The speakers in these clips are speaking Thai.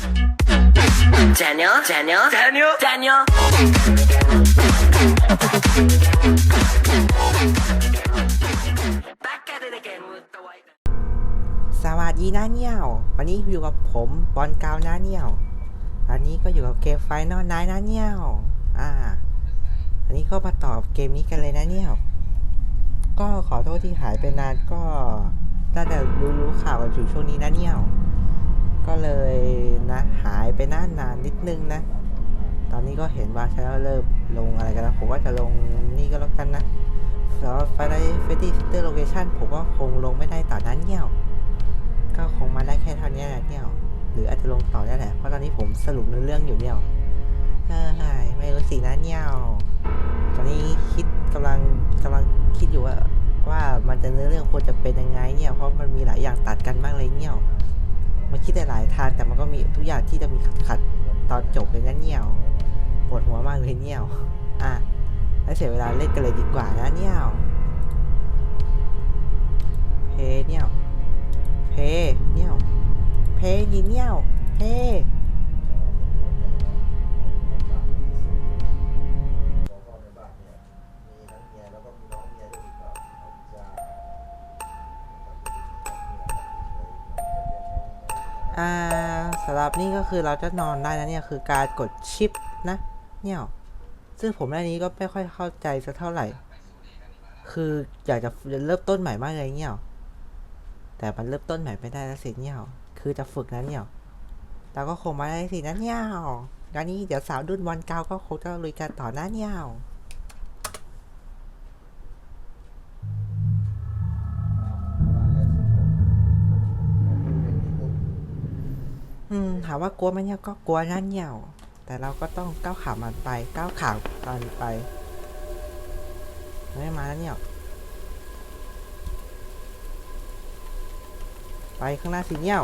Daniel, Daniel, Daniel, Daniel. Back at it again with the white. สวัสดีนะเนี่ยยววันนี้อยู่กับผมบอลกาวนะเนี่ยยวอันนี้ก็อยู่กับเกมไฟนอลไนนะเนี่ยยวอ่า อันนี้ก็มาตอบเกมนี้กันเลยนะเนี่ยยวก็ขอโทษที่หายไปนานก็น่าจะรู้รู้ข่าวกันอยู่ช่วงนี้นะเนี่ยยว ก็เลยนะหายไปนานนานนิดนึงนะ ตอนนี้ก็เห็นว่าใชาเริ่มลงอะไรกันแล้วผมว่าจะลงนี่ก็แล้วกันนะแล้วไฟไดเฟสตี้ซิเตอร์โลเคชันผมก็คงลงไม่ได้ต่อนั้นเนี่ยก็คงมาได้แค่เท่านี้แหละเนี่ยหรืออาจจะลงต่อได้แหละ เพราะตอนนี้ผมสรุปเนื้อเรื่องอยู่เนี่ยเฮ้ยไม่รู้สินะเนี่ยตอนนี้คิดกำลังกำลังคิดอยู่ว่าว่ามันจะเนื้อเรื่องควรจะเป็นยังไงเนี่ยเพราะมันมีหลายอย่างตัดกันมากเลยเนี่ย มันคิดได้หลายทางแต่มันก็มีทุกอย่างที่จะมีขัดตอนจบเลยนะเนี่ยปวดหัวมากเลยเนี่ยอะแล้วเสียเวลาเล่นกันเลยดีกว่านะเนี่ยเพเนี่ยเพเนี่ยเพยีเนี่ยเพ อ่าสำหรับนี่ก็คือเราจะนอนได้นะเนี่ยคือการกดชิปนะ เนี่ยซึ่งผมในนี้ก็ไม่ค่อยเข้าใจสักเท่าไหร่ คืออยากจะเริ่มต้นใหม่มากเลยเนี่ยแต่มันเริ่มต้นใหม่ไม่ได้แล้วสิเนี่ยคือจะฝึกนั้นเนี่ยเราก็คงมาได้สินะเนี่ยงานนี้เดี๋ยวสาวดุนวันเกาก็คงจะลุยกันต่อหน้าเนี่ย ถามว่ากลัวไหมเนี่ยก็กลัวนั่นเนี่ยว แต่เราก็ต้องก้าวขามันไปก้าวขามันไปไม่มาแล้วเนี่ยไปข้างหน้าสิเนี่ย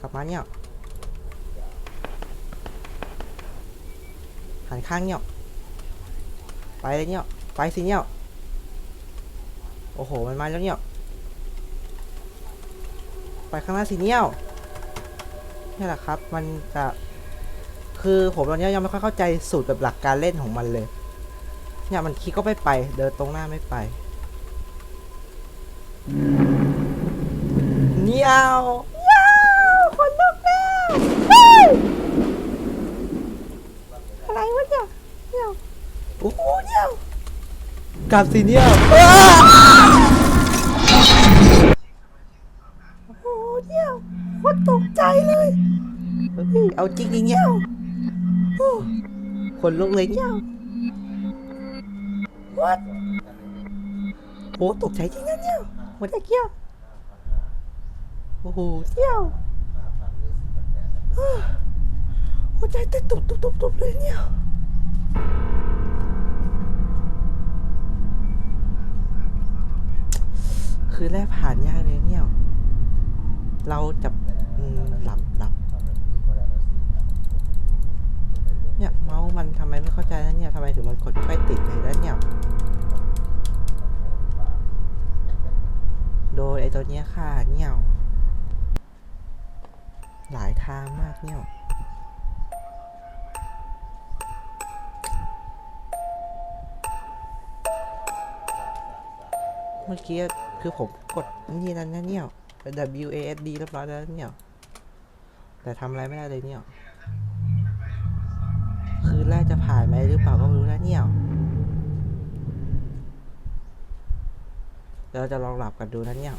กลับมาเนี่ยหันข้างเนี่ยไปเลยเนี่ยไปสิเนี่ย อ้โห มันมาแล้วเนี่ย ไปข้างหน้าสิเนี่ยนี่แหละครับ มันจะ คือผมตอนนี้ยังไม่ค่อยเข้าใจสูตรแบบหลักการเล่นของมันเลย เนี่ยมันคลิกก็ไม่ไป เดินตรงหน้าไม่ไป เนียวเนียวคนลุกแล้วเฮ้ยอะไรวะเนี่ยเนียวโอ้โหเนียวกลับสิเนียวอ้าโอ้โหเนียวโคตรตกใจเลย เอาจริงดิเนี้ยวคนลุกเลยเนี้ยว What โอ้ตกใจจริงนะเนี่ยหัวใจเกี้ยวโอ้โหเที่ยวอ้าหัวใจเต้นตุบตุบตุบตุบเลยเนี่ยคือแรกผ่านยากเลยเนี่ย เราจะหลับามันทำไมไม่เข้าใจนะเนี่ยทำไมถึงมันกดไม่ค่อยติดเลยนะเนี่ย โดยไอตัวเนี้ยค่ะเนี่ย หลายทางมากเนี่ยเมื่อกี้คือผมกดนี่นั่นนะเนี่ย W A S D เรียบร้อยแล้วเนี่ย แต่ทำอะไรไม่ได้เลยเนี่ย จะผ่านไหมหรือเปล่าก็ไม่รู้นะเนี่ยเราจะลองหลับกันดูนะเนี่ย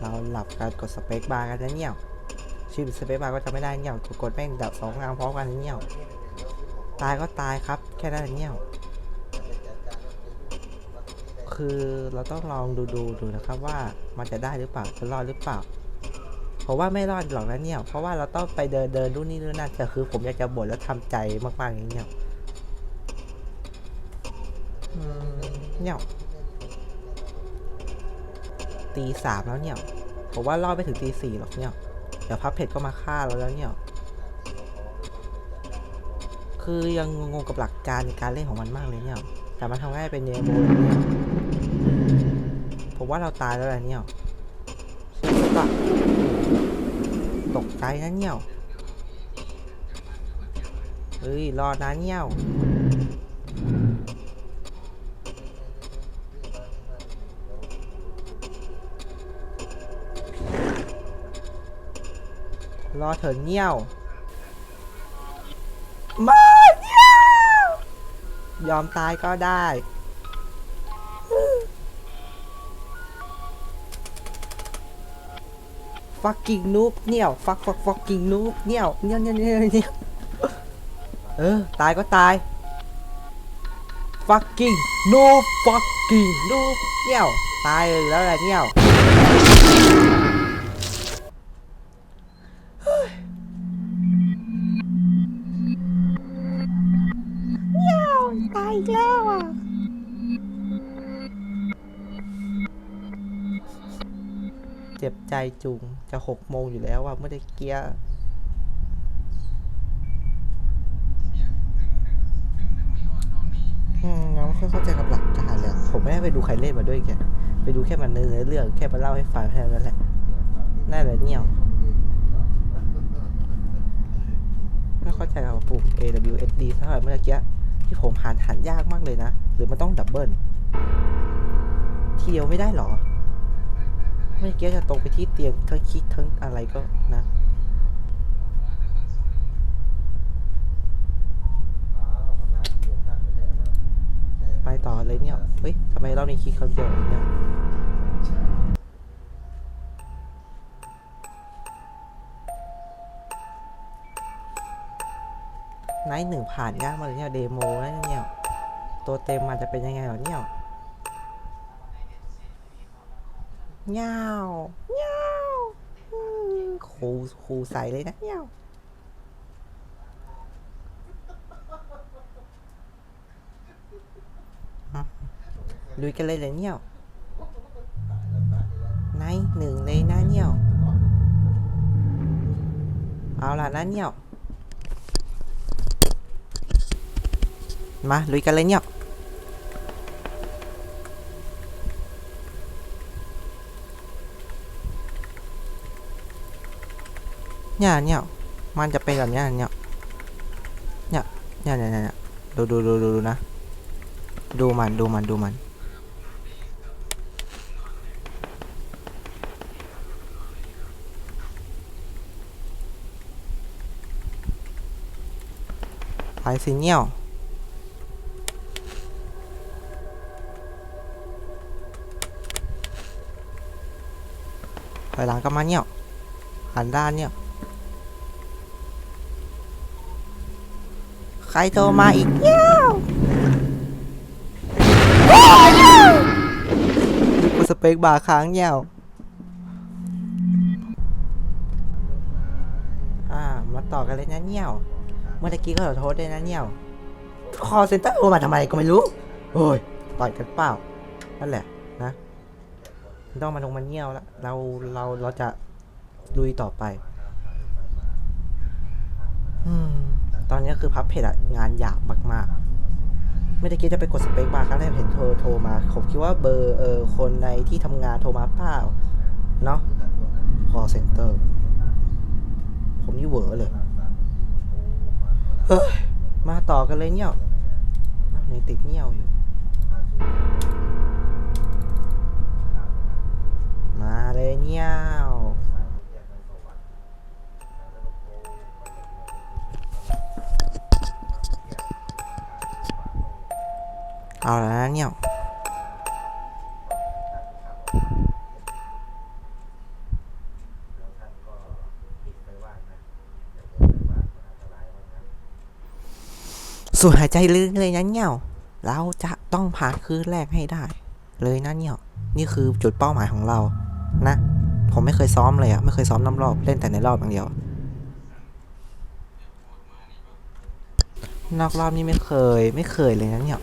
เราหลับการกดสเปคบาร์กันนะเนี่ยชื่อสเปคบาร์ก็จะไม่ได้เนี่ยกดกดแม่งดับสองงานพร้อมกันนะเนี่ยตายก็ตายครับ แค่นั้นนะเนี่ยคือเราต้องลองดูดูดูนะครับว่ามันจะได้หรือเปล่าจะรอดหรือเปล่า ผมว่าไม่รอดหรอกนะเนี่ย เพราะว่าเราต้องไปเดินเดินนู่นนี่นู่นนั่นแต่คือ ผมอยากจะบ่นแล้วทำใจมากๆอย่างเงี้ยเนี่ยตีสามแล้วเนี่ยผมว่ารอดไปถึงตีสี่หรอกเนี่ยเดี๋ยวพับเพจก็มาฆ่าเราแล้วเนี่ย คือยังงงกับหลักการในการเล่นของมันมากเลยเนี่ย แต่มันทำง่ายเป็นเนโมเลยเนี่ยผมว่าเราตายแล้วแหละเนี่ยใช่ปะ ตกใจนะเนี่ยเฮ้ย รอนะเนี่ยรอเถินเงี้ยวมาเงี้ยยอมตายก็ได้ fucking noob เนี่ย fuck fuck fucking noob เนี่ยเนี่ยเนี่ยเนี่ยเนี่ยเออตายก็ตาย fucking noob fucking noob เนี่ยตา ใจจุงจะหกโมงอยู่แล้วอะเมื่อตะเกียอืมเราไม่ค่อยเข้าใจกับหลักการเลยผมไม่ได้ไปดูใครเล่นมาด้วยแกไปดูแค่มันเนื้อเรื่องแค่มาเล่าให้ฟังแค่นั้นแหละนั่นแหละเนี่ยไม่เข้าใจกับปุ่ม AWSD เท่าไหร่เมื่อกี้ที่ผมหันหันยากมากเลยนะ หรือมันต้องดับเบิลทีเดียวไม่ได้หรอ เมื่อกี้จะตรงไปที่เตียงทั้งคิดทั้งอะไรก็นะไปต่อเลยเนี่ย เฮ้ยทำไมเราในคิดคำเดียวเนี่ยไนท์หนึ่งผ่านยากมาเลยเนี่ยเดโมนะเนี่ย ตัวเต็มมันจะเป็นยังไงหรอเนี่ย เงาเงาครูครูใส่เลยนะเงาลุยกันเลยเลยเนี่ยนหนึ่งเลยนะเนี่ยเอาล่ะนะเนี่ยมาลุยกันเลยเนี่ย เนี่ยเนี่ยมันจะเป็นแบบเนี้ยเนี่ยเนี่ยเนี่ยเนี่ยเนี่ยดูดูดูดูดูนะ ดูมันดูมันดูมัน ไปสิเนี่ยถอยหลังกลับมาเนี่ยหันด้านเนี่ย ใครโทรมาอีกเนี่ยกูสเปกบาร์ค้างเนี่ยอ่า มาต่อกันเลยนะเนี่ยเมื่อกี้ก็ขอโทษด้วยนะเนี่ยคอเซ็นเตอร์โทรมาทำไมก็ไม่รู้โอ้ยต่อยกันเปล่า นั่นแหละนะต้องมาลงมาเงี้ยวแล้วเราเราเราจะลุยต่อไป อืม ตอนนี้คือพับเพจงานหยาบมากๆ ไม่ได้คิดจะไปกดสเปคบาร์ครั้งแรกเห็นโทรโทรมา ผมคิดว่าเบอร์เออคนในที่ทำงานโทรมาเปล่าเนาะ call center ผมนี่เวอเลย เฮ้ย มาต่อกันเลยเนี่ยอ้ยังติดเงี้ยวอยู่ มาเลยเนี่ย เอาแล้วนะเนี่ยสูดหายใจลึกเลยนะเนี่ยเราจะต้องผ่านคืนแรกให้ได้ เลยนะเนี่ยนี่คือจุดเป้าหมายของเรานะ ผมไม่เคยซ้อมเลยอะไม่เคยซ้อมน้ำรอบเล่นแต่ในรอบอย่างเดียวนอกรอบนี่ไม่เคย ไม่เคยเลยนะเนี่ย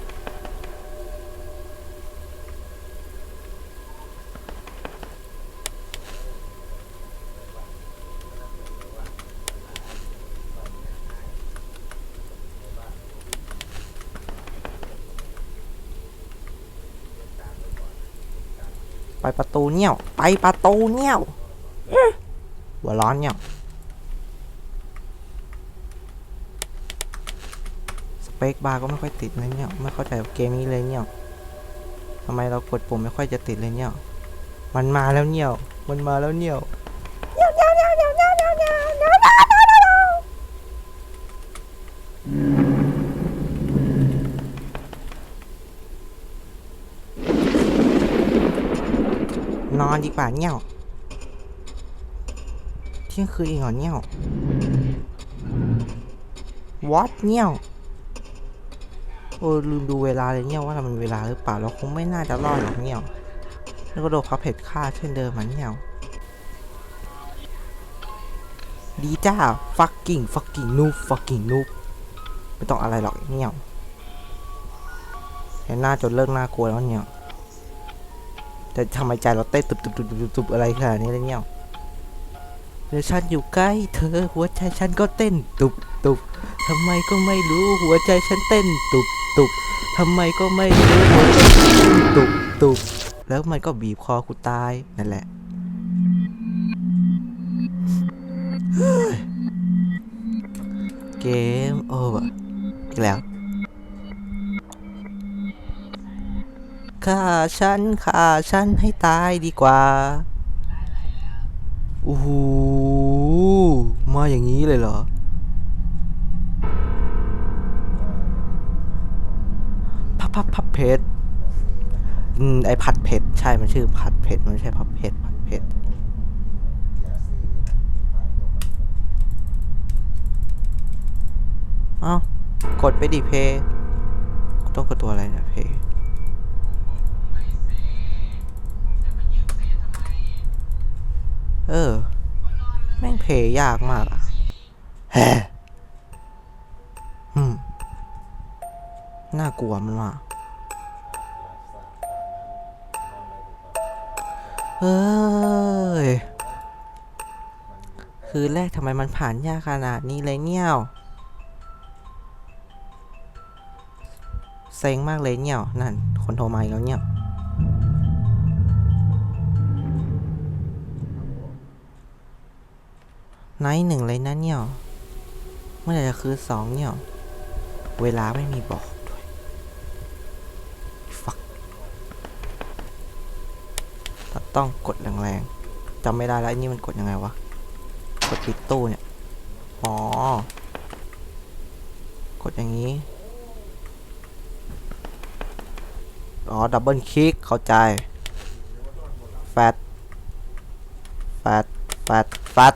ไปประตูเนี่ยว ไปประตูเนี่ยอื้อหัวร้อนเนี่ยสเปคบาร์ก็ไม่ค่อยติดเลยเนี่ยไม่เข้าใจเกมนี้เลยเนี่ยทำไมเรากดปุ่มไม่ค่อยจะติดเลยเนี่ยมันมาแล้วเนี่ยมันมาแล้วเนี่ยน อนดีกว่าเนี่ยเที่ยงคืนอีกเหรอเนี่ย what เนี่ยเออลืมดูเวลาเลยเนี่ยว่ามันเวลาหรือเปล่าเราคงไม่น่าจะรอดหรอกเนี่ยแล้วก็โดนพับเผ็ดฆ่าเช่นเดิมมันเนี่ยดีจ้า fucking fucking noob fucking noob ไม่ต้องอะไรหรอกเนี่ยเห็นหน้าจนเลิกน่ากลัวแล้วเนี่ย แต่ทำไมใจเราเต้นตุบตุบตุบตุบตุบอะไรขนาดนี้เลยเนี่ยเดี๋ยวฉันอยู่ใกล้เธอหัวใจฉันก็เต้นตุบตุบทำไมก็ไม่รู้หัวใจฉันเต้นตุบตุบทำไมก็ไม่รู้หัวใจฉันเต้นตุบตุบแล้วมันก็บีบคอกูตายนั่นแหละเฮ้ยเกมโอเวอร์อีกแล้ว ฆ่าฉันฆ่าฉันให้ตายดีกว่าโอ้โหมาอย่างนี้เลยเหรอ พับพับพับเพชรอืมไอผัดเผ็ดใช่ มันชื่อผัดเผ็ดมันไม่ใช่พับเผ็ดผัดเผ็ดเอ้ากดไปดิเพย์ต้องกดตัวอะไรนะเพย์ เออ แม่งเพย์ยากมากอะแฮ่อืม น่ากลัวมันว่ะเฮ้ย คืนแรกทำไมมันผ่านยากขนาดนี้เลยเนี่ยเซ็งมากเลยเนี่ยนั่น คนโทรมาอีกแล้วเนี่ย ไนท์หนึ่งเลยนะเนี่ยเมื่อไหร่จะคือสองเนี่ยเวลาไม่มีบอกด้วยฟักต้องกดแรงๆจำไม่ได้แล้วอ้นี่มันกดยังไงวะ กดปิดตู้เนี่ย อ๋อ กดอย่างนี้ อ๋อ ดับเบิลคลิกเข้าใจ แฟตแฟตแฟตแฟต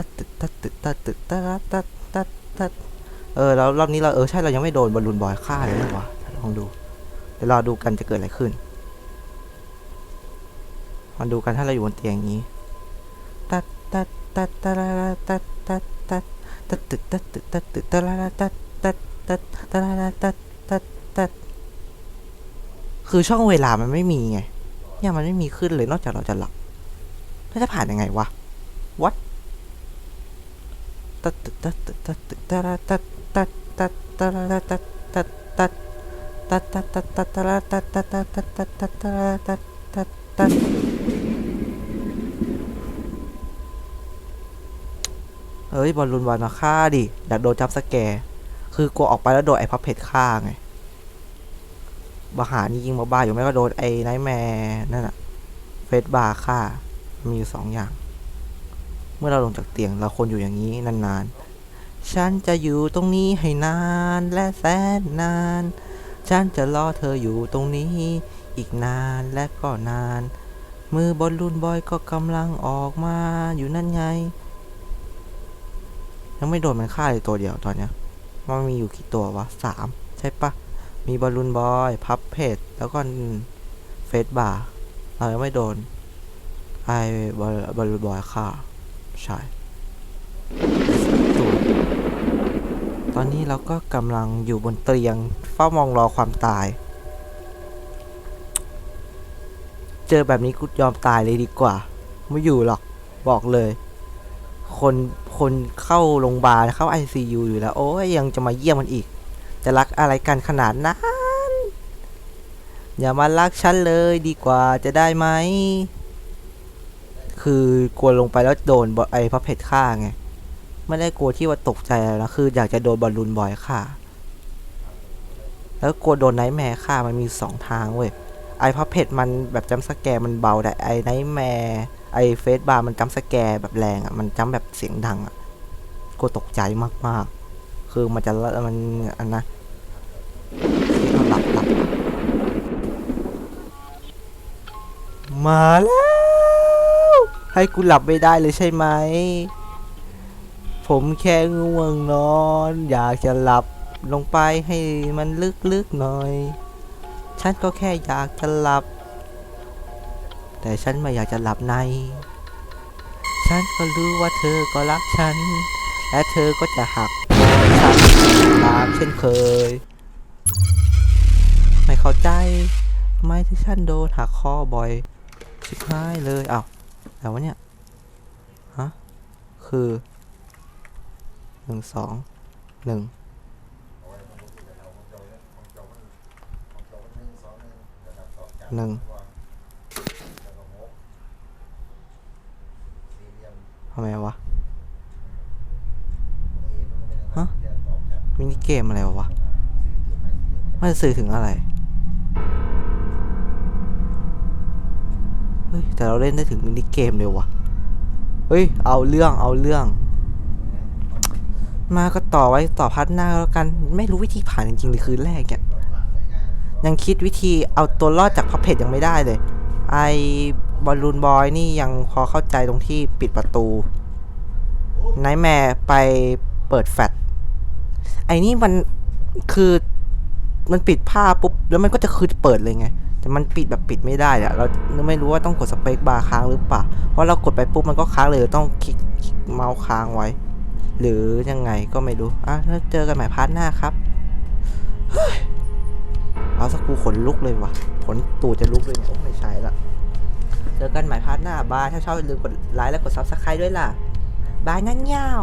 ตัดตึดตัดตึดตัดตึดตัดตัดตัดตัดเออแล้วรอบนี้เราเออใช่เรายังไม่โดนบอลลูนบอยฆ่าเลยนะวะลองดูเดี๋ยวรอดูกันจะเกิดอะไรขึ้นมาดูกันถ้าเราอยู่บนเตียงนี้ตัดตัดตัดตัดตัดตัดตัดตัดตึกตัดตึกตัดตึกตัดตัดตัดตัดตัดตัดตัดตัดคือช่องเวลามันไม่มีไงเนี่ยมันไม่มีขึ้นเลยนอกจากเราจะหลับแล้วจะผ่านยังไงวะ what ตัดตึกตัดตึกตัดตึกตัดละตัดตัดตัดตัดละตัดตัดตัดตัดตัดตัดตัดตัดละตัดตัดตัดตัดตัดตัดตัดละตัดตัดตัดเฮ้ยบอลลูนบอลมาฆ่าดิอยากโดนจับสแกร์คือกลัวออกไปแล้วโดนไอ้พับเพชรฆ่าไงบาหานี่ยิงบ้าๆอยู่ไม่ก็โดนไอ้ไนท์แมร์นั่นอะเฟสบาร์ฆ่า มีอยู่สองอย่าง เมื่อเราลงจากเตียงเราควรอยู่อย่างนี้นานๆ ฉันจะอยู่ตรงนี้ให้นานและแสนนาน ฉันจะรอเธออยู่ตรงนี้อีกนานและก็นาน มือบอลลูนบอยก็กำลังออกมาอยู่นั่นไง ยังไม่โดนมันฆ่าเลยตัวเดียวตอนเนี้ยมันมีอยู่กี่ตัววะสามใช่ปะมีบอลลูนบอยพับเพจแล้วก็เฟสบาร์เรายังไม่โดนไอ้บอลบอลบอยฆ่า ใช่ตูดตอนนี้เราก็กำลังอยู่บนเตียงเฝ้ามองรอความตาย เจอแบบนี้กูยอมตายเลยดีกว่า ไม่อยู่หรอกบอกเลย คนคนเข้าโรงพยาบาลเข้า ICU อยู่แล้ว โอ้ยยังจะมาเยี่ยมมันอีก จะรักอะไรกันขนาดนั้น อย่ามารักฉันเลยดีกว่าจะได้ไหม คือกลัวลงไปแล้วโดนไอ้พระเพชรฆ่าไง ไม่ได้กลัวที่ว่าตกใจอะไรนะคืออยากจะโดนบอลลูนบอยฆ่า แล้วกลัวโดนไนท์แมร์ฆ่ามันมีสองทางเว้ย ไอ้พระเพชรมันแบบจำสแกร์มันเบาแต่ไอ้ไนท์แมร์ไอ้เฟสบาร์มันจำสแกร์แบบแรงอะ มันจำแบบเสียงดังอะกลัวตกใจมากๆ คือมันจะมันอันนะที่เราหลับหลับมาแล้ว ให้กูหลับไม่ได้เลยใช่ไหม ผมแค่ง่วงนอน อยากจะหลับลงไปให้มันลึกๆหน่อย ฉันก็แค่อยากจะหลับ แต่ฉันไม่อยากจะหลับใน ฉันก็รู้ว่าเธอก็รักฉัน และเธอก็จะหักฉันตามเช่นเคย ไม่เข้าใจทำไมที่ฉันโดนหักคอบ่อย ชิบหายเลยอ้าว แต่วะเนี่ย ฮะ คือหนึ่งสองหนึ่งหนึ่งทำไมวะ ฮะ มินิเกมอะไรวะ มันจะสื่อถึงอะไร ฮ้ยแต่เราเล่นได้ถึงมินิเกมเลยวะเฮ้ย เอาเรื่องเอาเรื่อง มาก็ต่อไว้ต่อพัดหน้าแล้วกัน ไม่รู้วิธีผ่านจริงๆในคืนแรกเนี่ยยังคิดวิธีเอาตัวรอดจากพับเพจยังไม่ได้เลย ไอบอลลูนบอยนี่ยังพอเข้าใจตรงที่ปิดประตูไนแมร์ไปเปิดแฟลชไอ้นี่มันคือมันปิดผ้าปุ๊บ แล้วมันก็จะคือเปิดเลยไง แต่มันปิดแบบปิดไม่ได้อะเราไม่รู้ว่าต้องกดสเปคบาร์ค้างหรือเปล่า เพราะเรากดไปปุ๊บมันก็ค้างเลยต้องคลิกเมาส์ค้างไว้ หรือยังไงก็ไม่รู้อะแล้วเจอกันใหม่พาร์ทหน้าครับเฮ้ยเอาสักกูขนลุกเลยว่ะขนตูดจะลุกเลยเนี่ยโอ้ไม่ใช่ละเจอกันใหม่พาร์ทหน้าบายถ้าชอบอย่าลืมกดไลค์และกดซับสไครต์ด้วยล่ะบายนั่นเงาว